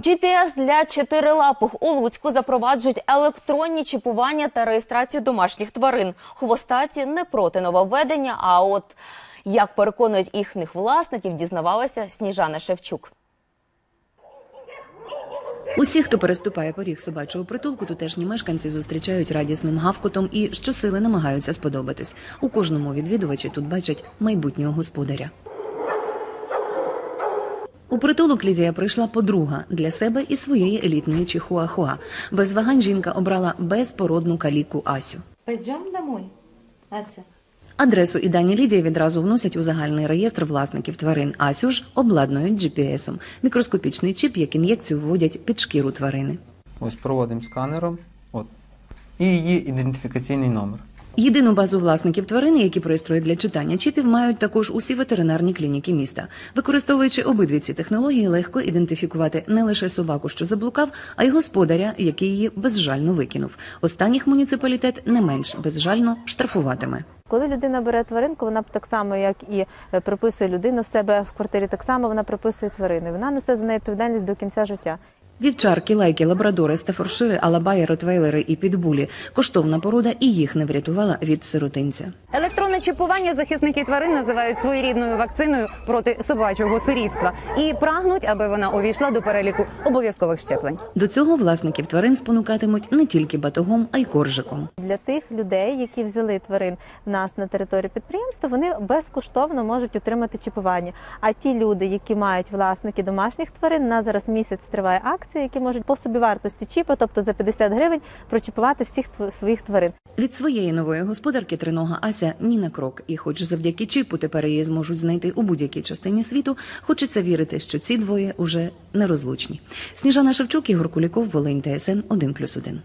GPS для чотирилапих у Луцьку запроваджують електронні чіпування та реєстрацію домашніх тварин. Хвостаті не проти нововведення, а от як переконують їхніх власників, дізнавалася Сніжана Шевчук. Усі, хто переступає поріг собачого притулку, тутешні мешканці зустрічають радісним гавкотом і щосили намагаються сподобатись. У кожному відвідувачі тут бачать майбутнього господаря. У притулок Лідія прийшла подруга для себе і своєї елітної чихуахуа. Без вагань жінка обрала безпородну каліку Асю. Пойдем домой, Ася. Адресу і дані Лідії відразу вносять у загальний реєстр власників тварин. Асю ж обладнують GPS-ом. Мікроскопічний чіп, як ін'єкцію вводять під шкіру тварини. Ось проводимо сканером. От. І її ідентифікаційний номер. Єдину базу власників тварини, які пристрої для читання чіпів, мають також усі ветеринарні клініки міста. Використовуючи обидві ці технології, легко ідентифікувати не лише собаку, що заблукав, а й господаря, який її безжально викинув. Останніх муніципалітет не менш безжально штрафуватиме. Коли людина бере тваринку, вона так само, як і е, приписує людину в себе в квартирі, так само вона приписує тварини. Вона несе за неї відповідальність до кінця життя. Вівчарки, лайки, лабрадори, стафоршири, алабаї, ротвейлери і підбулі – коштовна порода і їх не врятувала від сиротинця. Електронне чіпування захисники тварин називають своєрідною вакциною проти собачого сирітства і прагнуть, аби вона увійшла до переліку обов'язкових щеплень. До цього власників тварин спонукатимуть не тільки батогом, а й коржиком. Для тих людей, які взяли тварин в нас на території підприємства, вони безкоштовно можуть отримати чіпування. А ті люди, які мають власники домашніх тварин, на зараз місяць триває акція, які можуть по собі вартості чіпа, тобто за 50 гривень, прочіпувати всіх своїх тварин. Від своєї нової господарки тринога Ася ні на крок, і хоч завдяки чіпу тепер її зможуть знайти у будь-якій частині світу, хочеться вірити, що ці двоє уже нерозлучні. Сніжана Шевчук, Ігор Куліков, Волинь ТСН 1+,1.